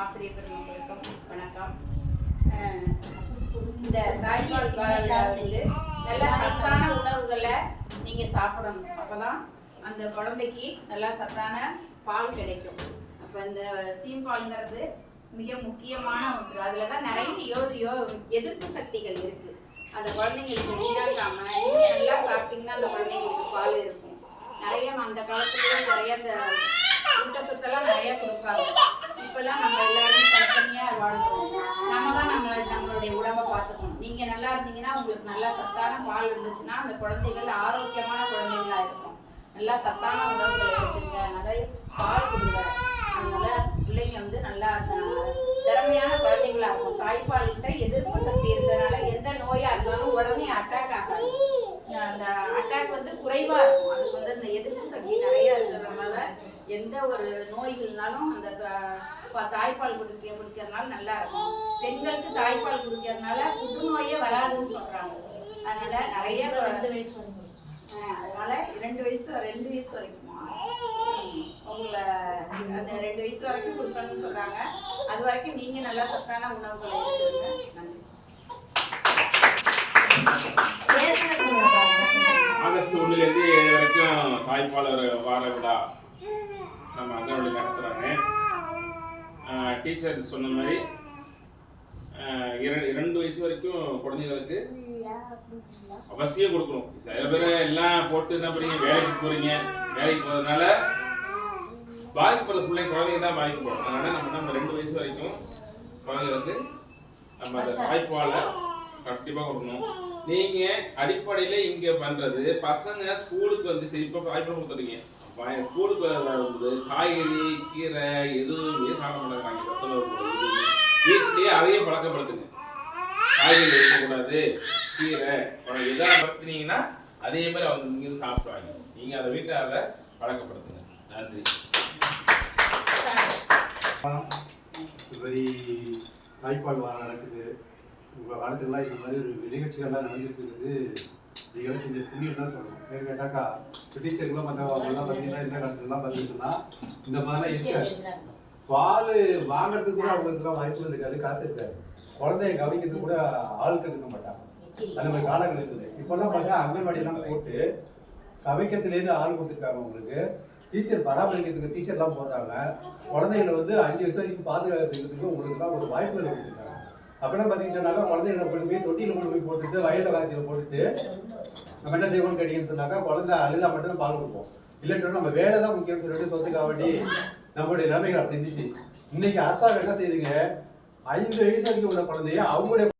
ஆசிரியர் பெருமக்களுக்கும் வணக்கம் இந்த தாய்ப்பால் நல்ல சத்தான உணவுகளை நீங்க சாப்பிடணும். அப்பதான் அந்த குழந்தைக்கு நல்லா சத்தான பால் கிடைக்கும். அப்ப இந்த சீம்பால்ங்கிறது மிக முக்கியமான ஒன்று. அதுல தான் நிறைய யோ யோ எதிர்ப்பு சக்திகள் இருக்கு. அந்த குழந்தைங்களுக்கு வீடாக்காம நீங்க நல்லா சாப்பிட்டீங்கன்னா அந்த குழந்தைங்களுக்கு பால் இருக்கும். நிறைய அந்த காலத்துல நிறைய அந்த நீங்க நல்லா இருந்தீங்கன்னா உங்களுக்கு நல்லா சத்தான பால் இருந்துச்சுன்னா அந்த குழந்தைகள் ஆரோக்கியமான குழந்தைகளா இருக்கும் நல்லா சத்தான உணவுகளை எடுத்துங்க நிறைய பால் கொடுங்க அதனால பிள்ளைங்க வந்து நல்லா திறமையான குழந்தைங்களா இருக்கும் தாய்ப்பால் கிட்ட எதிர்ப்பு சக்தி இருக்கிறதுனால எந்த நோயா இருந்தாலும் உடனே அட்டாக் ஆகாது. அந்த அட்டாக் வந்து குறைவா இருக்கும். அதுக்கு வந்து அந்த எதிர்ப்பு சக்தி நிறைய இருக்கிறதுனால எந்த ஒரு நோய்கள்னாலும் அந்த தாய்ப்பால் குடிக்க குடிக்கிறதுனால நல்லா இருக்கும். பெண்களுக்கு தாய்ப்பால் குடிக்கிறதுனால வராதுன்னு சொல்றாங்க. அதனால நிறைய ரெண்டு வயசு அதனால ரெண்டு வயசு ரெண்டு வயசு வரைக்குமா? உங்களை அந்த ரெண்டு வயசு வரைக்கும் கொடுக்கணும்னு சொல்கிறாங்க அது வரைக்கும் நீங்க நல்லா சத்தான உணவுகளை எடுத்துக்கங்க. நன்றி. ஆகஸ்ட் ஒன்றுலேருந்து ஏழு வரைக்கும் தாய்ப்பாளர் வார விழா நம்ம அங்கன்வாடி நடத்துகிறாங்க டீச்சர் சொன்ன மாதிரி ஆஹ் இரண்டு வயசு வரைக்கும் குழந்தைங்களுக்கு அவசியம் கொடுக்கணும். சில பேர் எல்லாம் போட்டு என்ன பண்ணீங்க? வேலைக்கு போறீங்க. வேலைக்கு போறதுனால பாதிக்கப்படுற பிள்ளை குழந்தைங்க தான் பாதிக்கப்படும் அதனால நம்ம நம்ம ரெண்டு வயசு வரைக்கும் குழந்தைங்களுக்கு நம்ம அந்த தாய்ப்பாலை கண்டிப்பா கொடுக்கணும். நீங்க அடிப்படையில இங்க பண்றது பசங்க ஸ்கூலுக்கு வந்து சரி இப்ப தாய்ப்பால் கொடுத்துறீங்க ஸ்கூலுக்கு வரும்போது காய்கறி கீரை எதுவுமே சாப்பிட மாட்டேங்கிறாங்க. வீட்லயே அதையும் பழக்கப்படுத்துங்க. காய்கறி இருக்கக்கூடாது. கீரை. பழம் எதாவது படுத்துனீங்கன்னா அதே மாதிரி அவங்க இங்க இருந்து சாப்பிடுவாங்க. நீங்க அதை வீட்டை அதை பழக்கப்படுத்துங்க. நன்றி. இந்த மாதிரி தாய்ப்பால் வாரம் நடக்குது உங்கள் வாரத்துலாம் இந்த மாதிரி ஒரு நிகழ்ச்சிகள்லாம் நடந்துருக்குது. நீங்கள் செஞ்ச புண்ணியம் தான் சொல்லணும். ஏன்னு கேட்டாக்கா டீச்சருக்குலாம் மற்றவங்கலாம் பார்த்தீங்கன்னா இந்த காலத்துலலாம் பார்த்தீங்கன்னா இந்த மாதிரிலாம் இருக்காது. பால் வாங்குறதுக்கு கூட அவங்களுக்குலாம் வாய்ப்பு இருக்காது காசு இருக்காது. குழந்தைய கவனிக்கிறதுக்கு கூட ஆளுக்கு இருக்க மாட்டாங்க. அந்த மாதிரி காலங்கள் இருக்குது. இப்போல்லாம் பார்த்தா அங்கன்வாடிலாம் போட்டு சமைக்கிறதுலேருந்து ஆள் கொடுத்துருக்காங்க உங்களுக்கு. டீச்சர் பராமரிக்கிறதுக்கு டீச்சர்லாம் போடுறாங்க. குழந்தைகளை வந்து அஞ்சு வயசு வரைக்கும் பாதுகாக்கிறதுக்கு உங்களுக்குலாம் ஒரு வாய்ப்புகள் கொடுத்துருக்காங்க. அப்படின்னா பார்த்தீங்கன்னா குழந்தைகளை கொண்டு போய் தொட்டியில் கொண்டு போய் போட்டுட்டு வயலில் காய்ச்சல் போட்டுட்டு நம்ம என்ன செய்வோம்னு கேட்டீங்கன்னு சொன்னாக்கா குழந்தை அழுதா மட்டும் தான் பால் கொடுப்போம். இல்லைன்னு நம்ம வேலை தான் முக்கியம்னு சொல்லிட்டு சொத்து காவட்டி நம்மளுடைய நிலைமைகள் அப்படி இருந்துச்சு. இன்னைக்கு அரசாங்கம் என்ன செய்யுதுங்க ஐந்து வயசு வரைக்கும் உள்ள குழந்தைய அவங்களுடைய